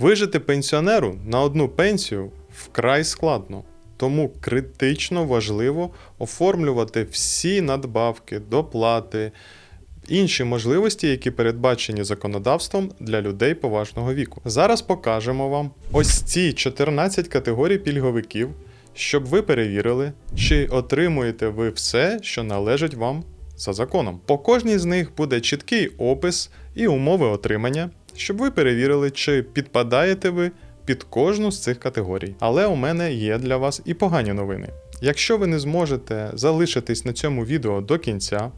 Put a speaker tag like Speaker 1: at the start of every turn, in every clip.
Speaker 1: Вижити пенсіонеру на одну пенсію вкрай складно. Тому критично важливо оформлювати всі надбавки, доплати, інші можливості, які передбачені законодавством для людей поважного віку. Зараз покажемо вам ось ці 14 категорій пільговиків, щоб ви перевірили, чи отримуєте ви все, що належить вам за законом. По кожній з них буде чіткий опис і умови отримання, щоб ви перевірили, чи підпадаєте ви під кожну з цих категорій. Але у мене є для вас і погані новини. Якщо ви не зможете залишитись на цьому відео до кінця,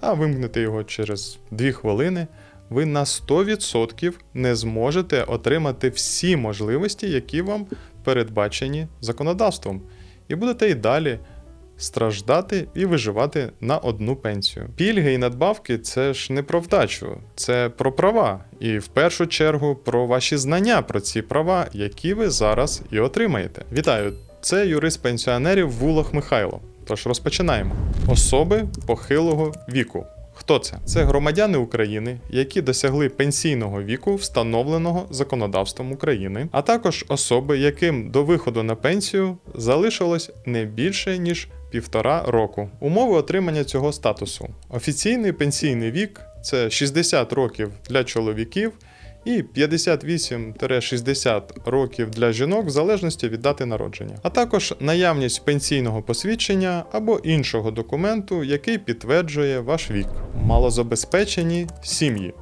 Speaker 1: а вимкнете його через 2 хвилини, ви на 100% не зможете отримати всі можливості, які вам передбачені законодавством, і будете і далі страждати і виживати на одну пенсію. Пільги і надбавки це ж не про вдачу, це про права, і в першу чергу про ваші знання про ці права, які ви зараз і отримаєте. Вітаю! Це юрист пенсіонерів Вулах Михайло. Тож розпочинаємо. Особи похилого віку. Хто це? Це громадяни України, які досягли пенсійного віку, встановленого законодавством України, а також особи, яким до виходу на пенсію залишилось не більше ніж півтора року. Умови отримання цього статусу. Офіційний пенсійний вік це 60 років для чоловіків і 58-60 років для жінок в залежності від дати народження, а також наявність пенсійного посвідчення або іншого документу, який підтверджує ваш вік. Малозабезпечені сім'ї.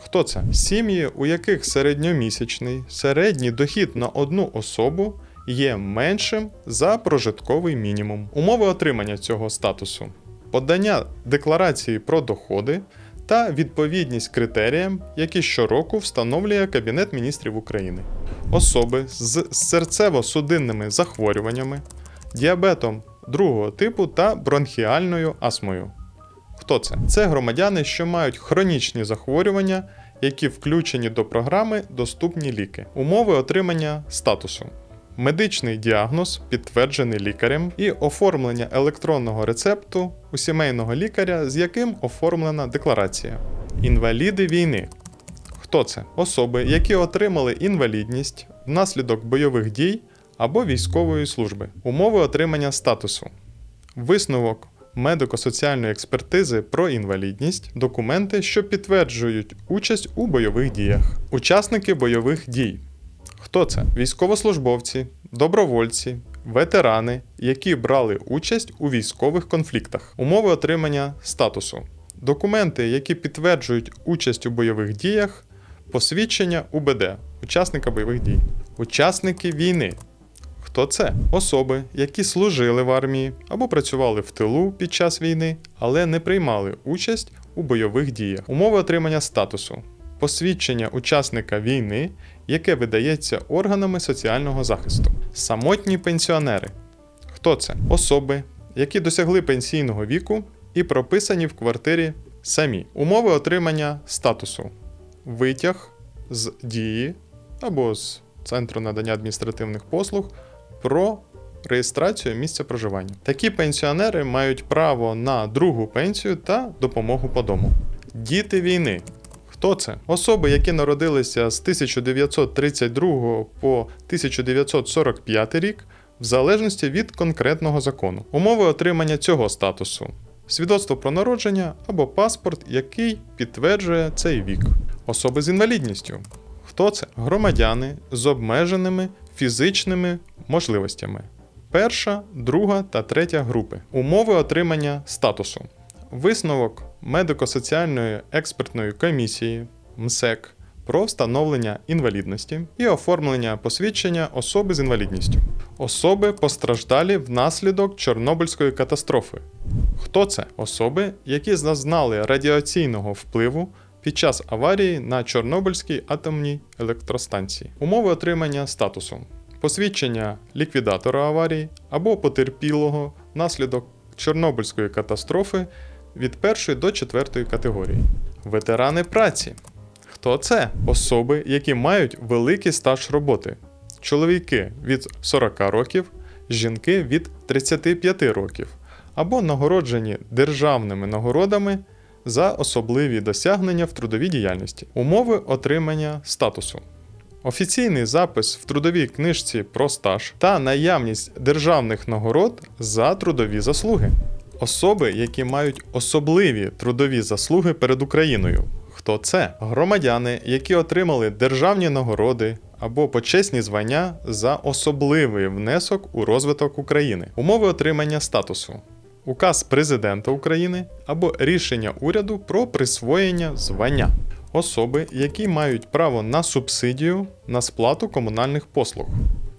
Speaker 1: Хто це? Сім'ї, у яких середньомісячний середній дохід на одну особу є меншим за прожитковий мінімум. Умови отримання цього статусу: подання декларації про доходи та відповідність критеріям, які щороку встановлює Кабінет міністрів України. Особи з серцево-судинними захворюваннями, діабетом другого типу та бронхіальною астмою. Хто це? Це громадяни, що мають хронічні захворювання, які включені до програми Доступні ліки. Умови отримання статусу. Медичний діагноз, підтверджений лікарем, і оформлення електронного рецепту у сімейного лікаря, з яким оформлена декларація. Інваліди війни. Хто це? Особи, які отримали інвалідність внаслідок бойових дій або військової служби. Умови отримання статусу. Висновок медико-соціальної експертизи про інвалідність, документи, що підтверджують участь у бойових діях. Учасники бойових дій. Хто це? Військовослужбовці, добровольці, ветерани, які брали участь у військових конфліктах. Умови отримання статусу. Документи, які підтверджують участь у бойових діях, посвідчення УБД, учасника бойових дій. Учасники війни. Хто це? Особи, які служили в армії або працювали в тилу під час війни, але не приймали участь у бойових діях. Умови отримання статусу. Посвідчення учасника війни, яке видається органами соціального захисту. Самотні пенсіонери. Хто це? Особи, які досягли пенсійного віку і прописані в квартирі самі. Умови отримання статусу. Витяг з дії або з Центру надання адміністративних послуг про реєстрацію місця проживання. Такі пенсіонери мають право на другу пенсію та допомогу по дому. Діти війни. Хто це? Особи, які народилися з 1932 по 1945 рік, в залежності від конкретного закону. Умови отримання цього статусу. Свідоцтво про народження або паспорт, який підтверджує цей вік. Особи з інвалідністю. Хто це? Громадяни з обмеженими фізичними можливостями. Перша, друга та третя групи. Умови отримання статусу. Висновок медико-соціальної експертної комісії МСЕК про встановлення інвалідності і оформлення посвідчення особи з інвалідністю. Особи постраждалі внаслідок Чорнобильської катастрофи. Хто це? Особи, які зазнали радіаційного впливу під час аварії на Чорнобильській атомній електростанції. Умови отримання статусу. Посвідчення ліквідатора аварії або потерпілого внаслідок Чорнобильської катастрофи від першої до четвертої категорії. Ветерани праці. Хто це? Особи, які мають великий стаж роботи. Чоловіки від 40 років, жінки від 35 років, або нагороджені державними нагородами за особливі досягнення в трудовій діяльності. Умови отримання статусу. офіційний запис в трудовій книжці про стаж та наявність державних нагород за трудові заслуги. Особи, які мають особливі трудові заслуги перед Україною. Хто це? Громадяни, які отримали державні нагороди або почесні звання за особливий внесок у розвиток України, умови отримання статусу, указ президента України або рішення уряду про присвоєння звання. Особи, які мають право на субсидію на сплату комунальних послуг.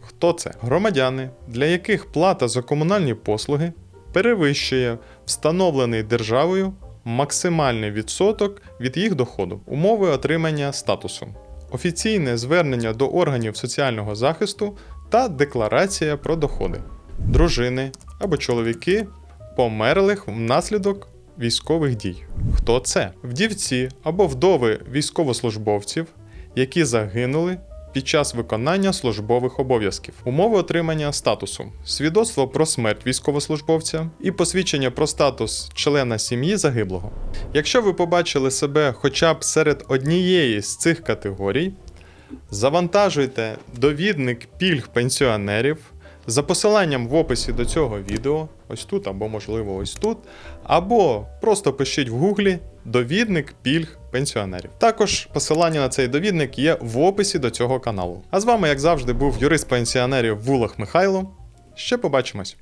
Speaker 1: Хто це? Громадяни, для яких плата за комунальні послуги перевищує встановлений державою максимальний відсоток від їх доходу, умови отримання статусу, офіційне звернення до органів соціального захисту та декларація про доходи, дружини або чоловіки померлих внаслідок військових дій. Хто це? Вдівці або вдови військовослужбовців, які загинули під час виконання службових обов'язків, умови отримання статусу, свідоцтво про смерть військовослужбовця і посвідчення про статус члена сім'ї загиблого. Якщо ви побачили себе хоча б серед однієї з цих категорій, завантажуйте довідник пільг пенсіонерів за посиланням в описі до цього відео, ось тут або можливо ось тут, або просто пишіть в гуглі довідник пільг пенсіонерів. Також посилання на цей довідник є в описі до цього каналу. А з вами, як завжди, був юрист пенсіонерів Вулах Михайло. Ще побачимось!